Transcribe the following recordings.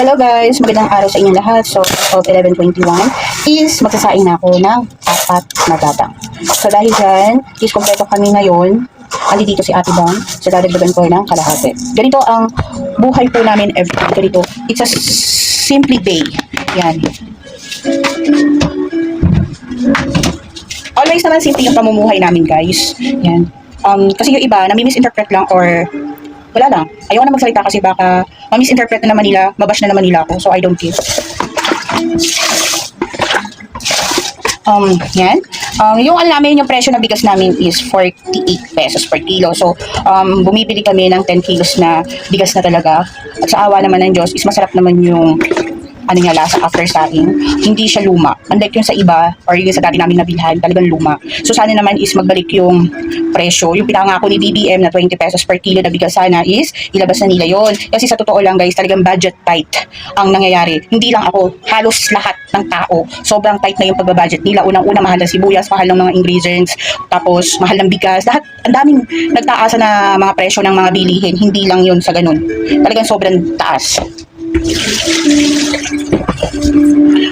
Hello guys, magandang araw sa inyong lahat. So, of 11.21 is magsasaing na ako ng apat na gatang. So, dahil dyan, is kompleto kami ngayon. Andi dito si Ate Bong. So, dadagdagan ko ng kalahati. Ganito ang buhay po namin every day. Ganito. It's a simply day. Yan. Always naman simple yung pamumuhay namin guys. Yan. Um, kasi yung iba, nami-misinterpret lang or wala lang. Ayaw na magsalita kasi baka ma-misinterpret na naman nila, mabash na naman nila ako. So, I don't care. Um, yan. Um, yung namin, yung presyo ng bigas namin is 48 pesos per kilo. So, um, bumibili kami ng 10 kilos na bigas na talaga. At sa awa naman ng Diyos, is masarap naman yung ano niya lasa after saing, hindi siya luma. Unlike yung sa iba, or yung sa dati namin nabilhan, talagang luma. So sana naman is magbalik yung presyo. Yung pinangako ni BBM na 20 pesos per kilo na bigas sana is ilabas na nila yon Kasi sa totoo lang guys, talagang budget tight ang nangyayari. Hindi lang ako, halos lahat ng tao. Sobrang tight na yung pagbabudget nila. Unang-una, mahal ng sibuyas, mahal ng mga ingredients, tapos mahal ng bigas. Lahat, ang daming nagtaasa na mga presyo ng mga bilihin. Hindi lang yun sa ganun. Talagang sobrang taas.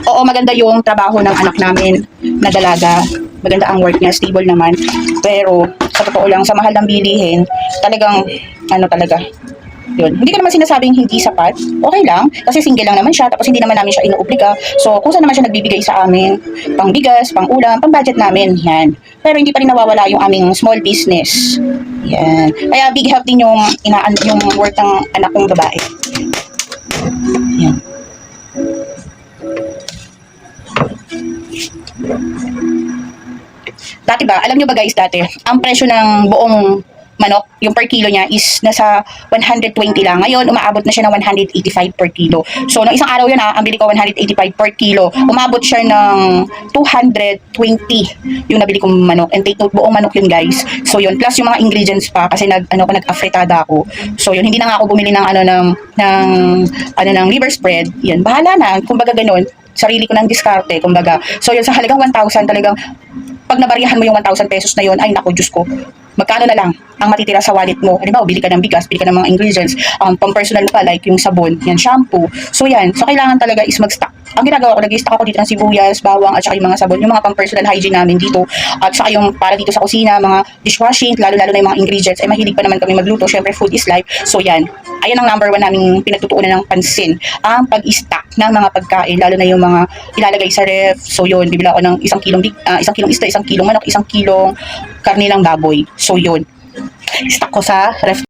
Oo, maganda yung trabaho ng anak namin na dalaga. Maganda ang work niya, stable naman. Pero, sa totoo lang, sa mahal ng bilihin, talagang, ano talaga, yun. Hindi ko naman sinasabing hindi sapat. Okay lang. Kasi single lang naman siya. Tapos hindi naman namin siya inuobliga. So, kung saan naman siya nagbibigay sa amin, pang bigas, pang ulam, pang budget namin. Yan. Pero hindi pa rin nawawala yung aming small business. Yan. Kaya big help din yung, inaan, yung work ng anak kong babae. Dati ba, alam nyo ba guys dati, ang presyo ng buong manok, yung per kilo niya is nasa 120 lang. Ngayon, umaabot na siya ng 185 per kilo. So, nung isang araw yun ha, ang bili ko 185 per kilo. Umabot siya ng 220 yung nabili kong manok. And take note, buong manok yun guys. So, yun. Plus yung mga ingredients pa kasi nag, ano, nag-afritada ako. So, yun. Hindi na nga ako bumili ng ano, ng, ng, ano, ng liver spread. Yun. Bahala na. Kumbaga ganun. Sarili ko ng diskarte. Kumbaga. So, yun. Sa halagang 1,000 talagang pag nabarihan mo yung 1,000 pesos na yun, ay naku, Diyos ko, magkano na lang ang matitira sa wallet mo. Halimbawa, bili ka ng bigas, bili ka ng mga ingredients, um, pang personal pa, like yung sabon, yan, shampoo. So yan, so kailangan talaga is mag-stock. Ang ginagawa ko, nag-stock ako dito ng sibuyas, bawang, at saka yung mga sabon, yung mga pang personal hygiene namin dito, at saka yung para dito sa kusina, mga dishwashing, lalo-lalo na yung mga ingredients, ay mahilig pa naman kami magluto, syempre food is life. So yan, ayan ang number one naming pinagtutuunan ng pansin, ang pag-stock ng mga pagkain, lalo na yung mga ilalagay sa ref. So yun, bibila ako ng isang kilong, ah, isang kilong isda, isang kilong manok, isang kilong karne ng baboy. So yun, stock ko sa ref